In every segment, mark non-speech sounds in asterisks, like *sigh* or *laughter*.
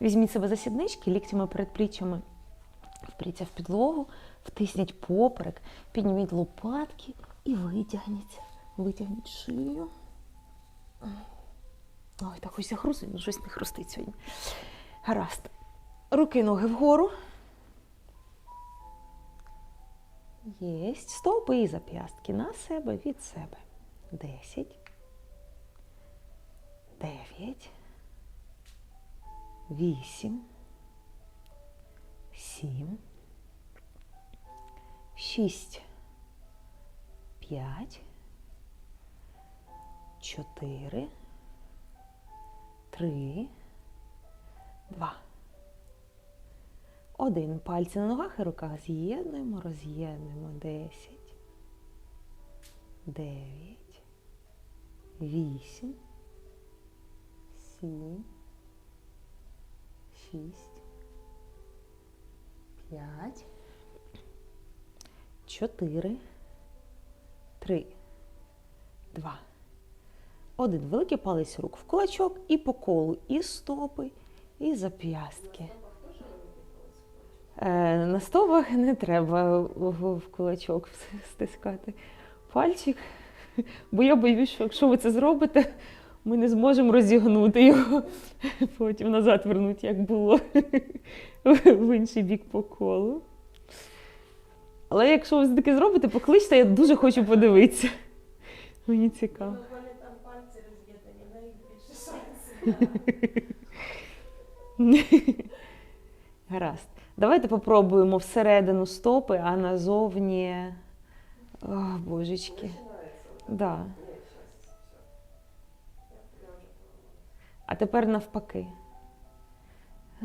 Візьміть себе за сіднички, ліктями перед пліччями впріться в підлогу, втисніть поперек, підніміть лопатки і витягніться. Витягніть шию. Ой, так ось захрустить, щось не хрустить сьогодні. Гаразд. Руки, ноги вгору. Єсть. Стопи і зап'ястки на себе від себе. Десять. Дев'ять. Вісім. Сім. Шість. П'ять. Чотири. Три. Два. Один. Пальці на ногах і руках з'єднуємо, роз'єднуємо. Десять. Дев'ять. Вісім. Сім. Шість. П'ять. Чотири. Три. Два. Один. Великий палець рук в кулачок і по колу. І стопи, і зап'ястки. Е, на стопах не треба в, кулачок *laughs* стискати пальчик, бо я боюсь, що якщо ви це зробите, ми не зможемо розігнути його, потім назад вернути, як було в інший бік по колу. Але якщо ви таке зробите, покличте, я дуже хочу подивитися. Мені цікаво. У мене там пальці роз'єднані, на них більше шансів. Гаразд. Давайте попробуємо всередину стопи, а назовні. О, божечки. Да. А тепер навпаки.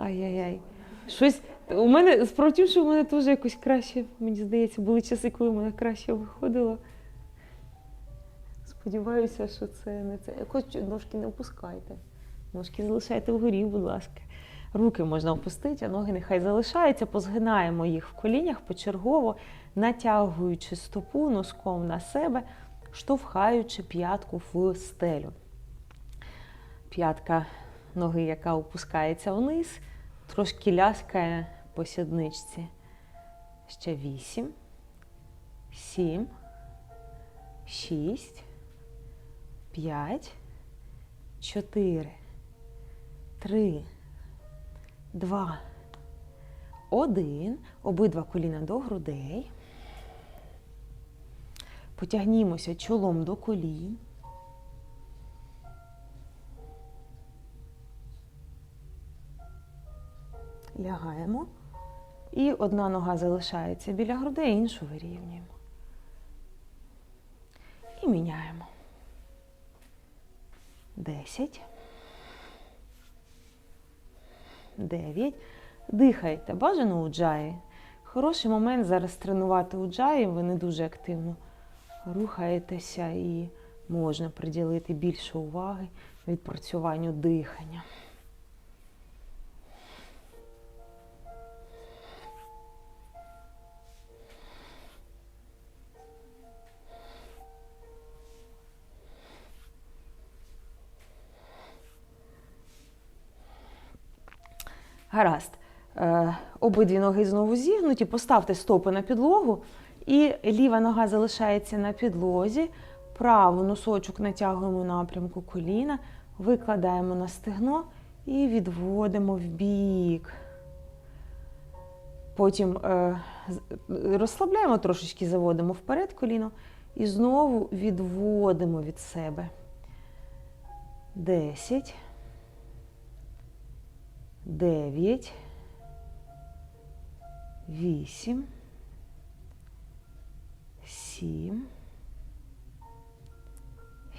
Ай-яй-яй. Щось. У мене справді, тім, що в мене теж якось краще, мені здається, були часи, коли в мене краще виходило. Сподіваюся, що це не це. Хоч ножки не опускайте. Ножки залишайте вгорі, будь ласка. Руки можна опустити, а ноги нехай залишаються. Позгинаємо їх в колінях почергово, натягуючи стопу носком на себе, штовхаючи п'ятку в стелю. П'ятка ноги, яка опускається вниз, трошки ляскає по сідничці. Ще вісім, сім, шість, п'ять, чотири, три. Два. Один. Обидва коліна до грудей. Потягнімося чолом до колін. Лягаємо. І одна нога залишається біля грудей, іншу вирівнюємо. І міняємо. Десять. 9. Дихайте. Бажано у джаї. Хороший момент зараз тренувати у джаї. Ви не дуже активно рухаєтеся і можна приділити більше уваги відпрацюванню дихання. Гаразд. Е, обидві ноги знову зігнуті, поставте стопи на підлогу, і ліва нога залишається на підлозі, праву носочок натягуємо напрямку коліна, викладаємо на стегно і відводимо в бік. Потім е, розслабляємо трошечки, заводимо вперед коліно і знову відводимо від себе. Десять. Дев'ять. Вісім. Сім.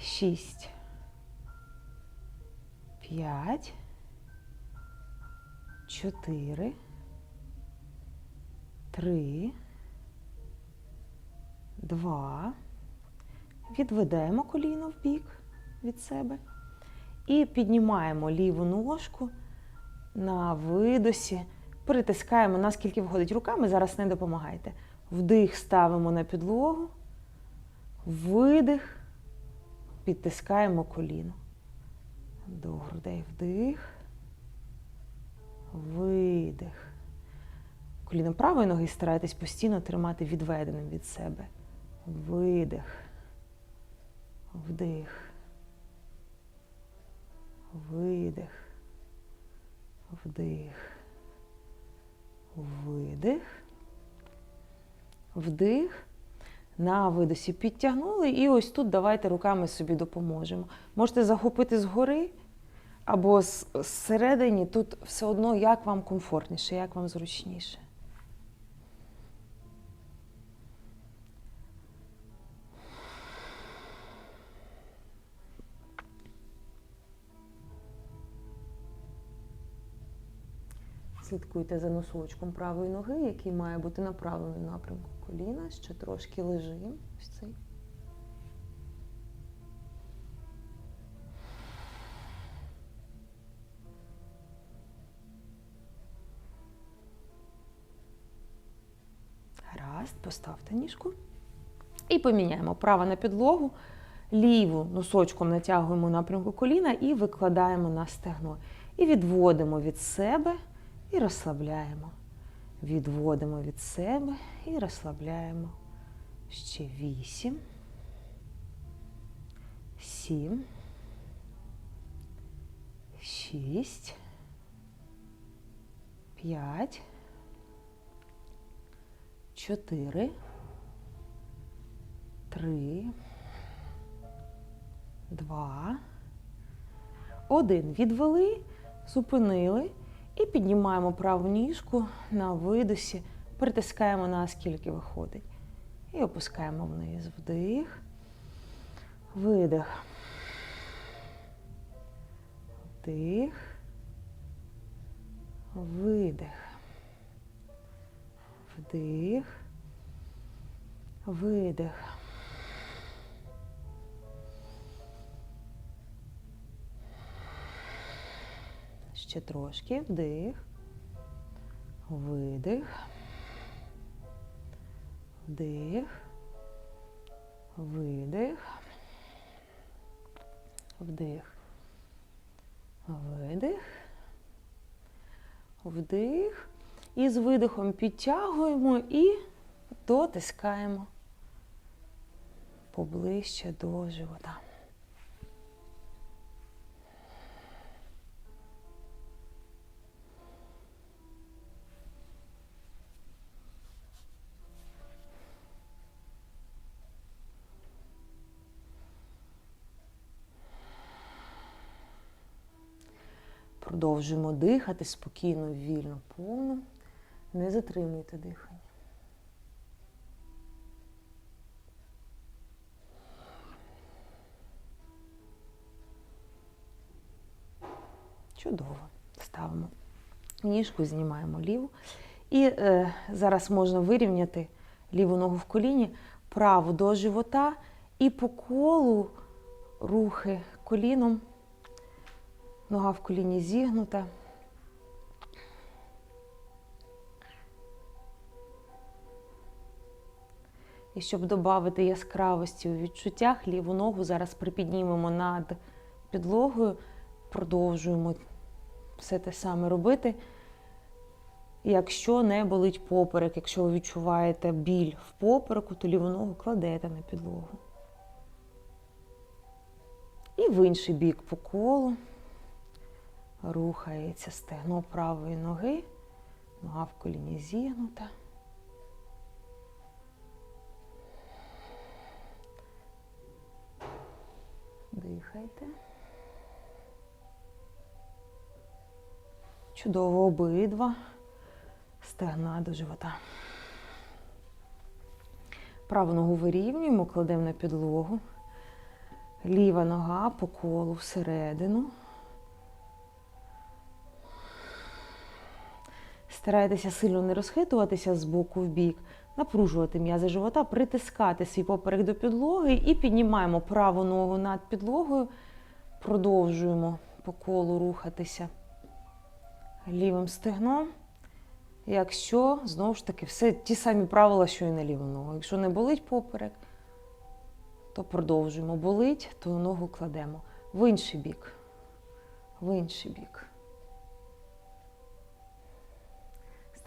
Шість. П'ять. Чотири. Три. Два. Відведемо коліно в бік від себе. І піднімаємо ліву ножку на видосі. Притискаємо, наскільки входить руками, зараз не допомагайте. Вдих ставимо на підлогу, видих, підтискаємо коліно. До грудей вдих, видих. Коліно правої ноги старайтесь постійно тримати відведеним від себе. Видих. Вдих. Видих. Вдих. Видих. Вдих. На видосі підтягнули. І ось тут давайте руками собі допоможемо. Можете захопити згори або зсередині. Тут все одно як вам комфортніше, як вам зручніше. Слідкуйте за носочком правої ноги, який має бути направлений в напрямку коліна. Ще трошки лежимо. Ось цей. Гаразд, поставте ніжку. І поміняємо право на підлогу, ліву носочком натягуємо напрямку коліна і викладаємо на стегно. І відводимо від себе і розслабляємо. Відводимо від себе і розслабляємо. Ще вісім. Сім. Шість. П'ять. Чотири. Три. Два. Один. Відвели, зупинили. І піднімаємо праву ніжку на видосі, притискаємо наскільки виходить. І опускаємо вниз. Вдих, видих. Вдих, видих. Вдих, видих. Ще трошки. Вдих, видих, вдих, видих, вдих, видих, вдих. І з видихом підтягуємо і дотискаємо поближче до живота. Продовжуємо дихати спокійно, вільно, повно. Не затримуйте дихання. Чудово. Ставимо ніжку, знімаємо ліву. І е, зараз можна вирівняти ліву ногу в коліні, праву до живота і по колу рухи коліном. Нога в коліні зігнута. І щоб додати яскравості у відчуттях, ліву ногу зараз припіднімемо над підлогою, продовжуємо все те саме робити. Якщо не болить поперек, якщо ви відчуваєте біль в попереку, то ліву ногу кладете на підлогу. І в інший бік по колу рухається стегно правої ноги, нога в коліні зігнута. Дихайте. Чудово обидва. Стегна до живота. Праву ногу вирівнюємо, кладемо на підлогу. Ліва нога по колу всередину. Старайтеся сильно не розхитуватися з боку в бік, напружувати м'язи живота, притискати свій поперек до підлоги і піднімаємо праву ногу над підлогою, продовжуємо по колу рухатися лівим стегном. Якщо, знову ж таки, все ті самі правила, що і на ліву ногу. Якщо не болить поперек, то продовжуємо. Болить, то ногу кладемо в інший бік. В інший бік.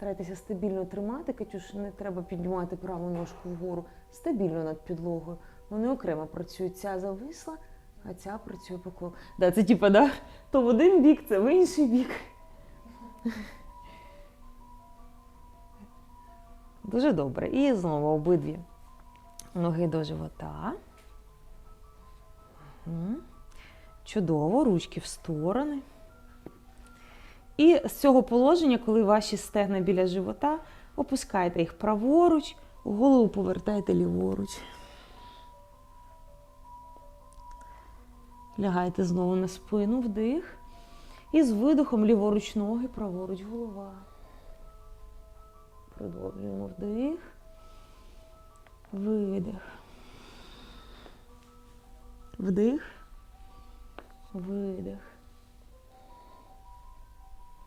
Постарайтеся стабільно тримати, Катюш, не треба піднімати праву ножку вгору. Стабільно над підлогою. Вони окремо працюють. Ця зависла, а ця працює по колу. Да, це типа, да? То в один бік, це в інший бік. Дуже добре. І знову обидві ноги до живота. Мгм. Чудово, ручки в сторони. І з цього положення, коли ваші стегна біля живота, опускайте їх праворуч, голову повертайте ліворуч. Лягайте знову на спину, вдих. І з видихом ліворуч ноги, праворуч голова. Продовжуємо вдих. Видих. Вдих. Видих.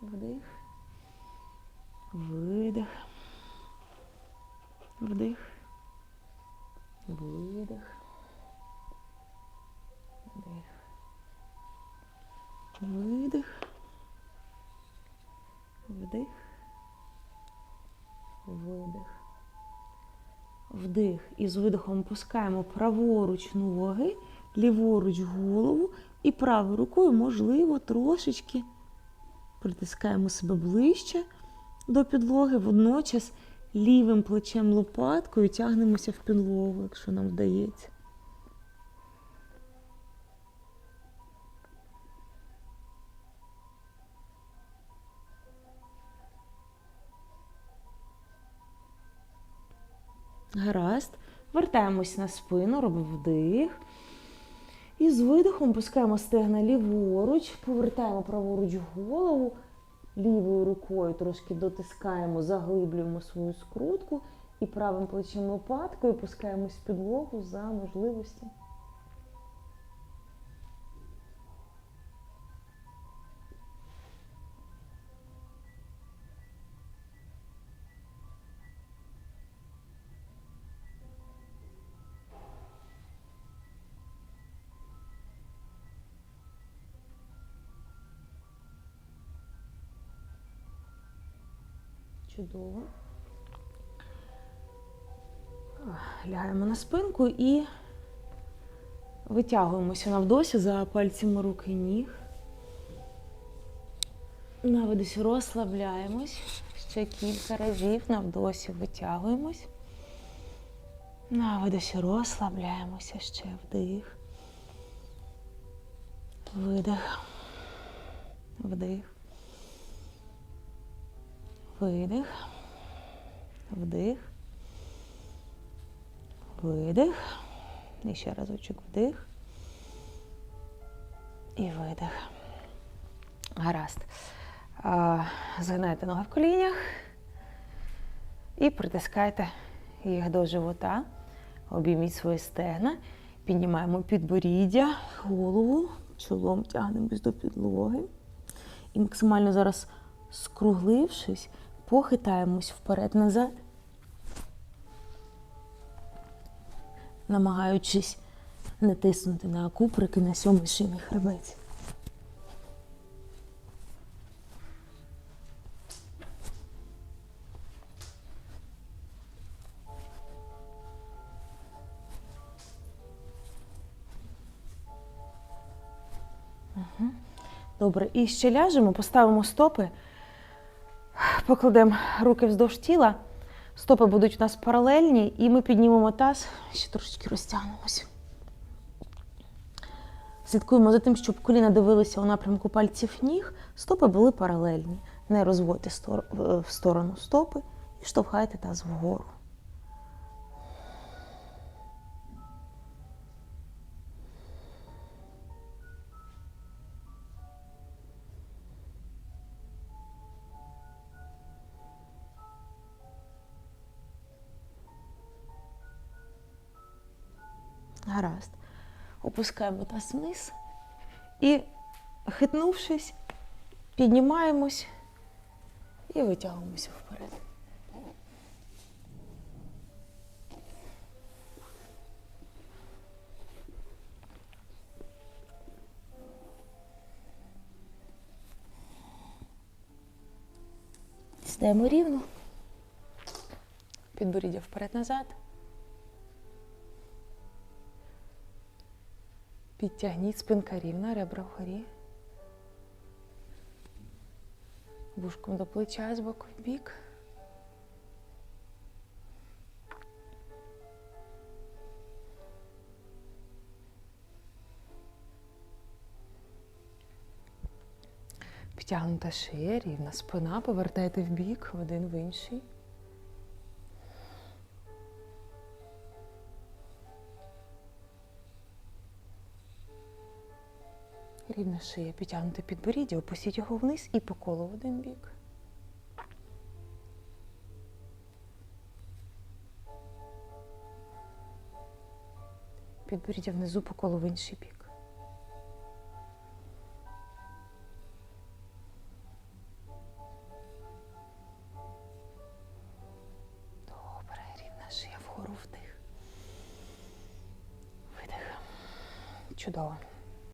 Вдих. Видих. Вдих. Видих. Вдих. Видих. Вдих. Видих. Вдих. І з видихом опускаємо праворуч ноги, ліворуч голову і правою рукою, можливо, трошечки притискаємо себе ближче до підлоги, водночас лівим плечем лопаткою тягнемося в підлогу, якщо нам вдається. Гаразд. Вертаємось на спину, робимо вдих. І з видихом пускаємо стегна ліворуч, повертаємо праворуч голову, лівою рукою трошки дотискаємо, заглиблюємо свою скрутку і правим плечем лопаткою пускаємось в підлогу за можливості. Чудово. Лягаємо на спинку і витягуємося навдосі за пальцями рук і ніг. На розслабляємось. Ще кілька разів навдосі витягуємось. На розслабляємося. Ще вдих. Видих. Вдих. Видих. Вдих. Видих. І ще разочок вдих. І видих. Гаразд. Згинайте ноги в колінях і притискайте їх до живота. Обійміть свої стегна. Піднімаємо підборіддя, голову, чолом тягнемось до підлоги. І максимально зараз скруглившись, похитаємось вперед-назад, намагаючись не тиснути на куприки на сьомий шийний хребець. Добре, і ще ляжемо, поставимо стопи, покладемо руки вздовж тіла. Стопи будуть у нас паралельні, і ми піднімемо таз, ще трошечки розтягнемось. Слідкуємо за тим, щоб коліна дивилися у напрямку пальців ніг, стопи були паралельні. Не розводьте в сторону стопи і штовхайте таз вгору. Гаразд. Опускаємо таз вниз і, хитнувшись, піднімаємось і витягуємося вперед. Стаємо рівно. Підборіддя вперед-назад. Підтягніть спинка рівна, ребра вгорі. Вушком до плеча з боку в бік. Підтягнута шия, рівна спина, повертайте в бік, один в інший. Рівна шия, підтягнути підборіддя, опустіть його вниз і по колу в один бік. Підборіддя внизу по колу в інший бік.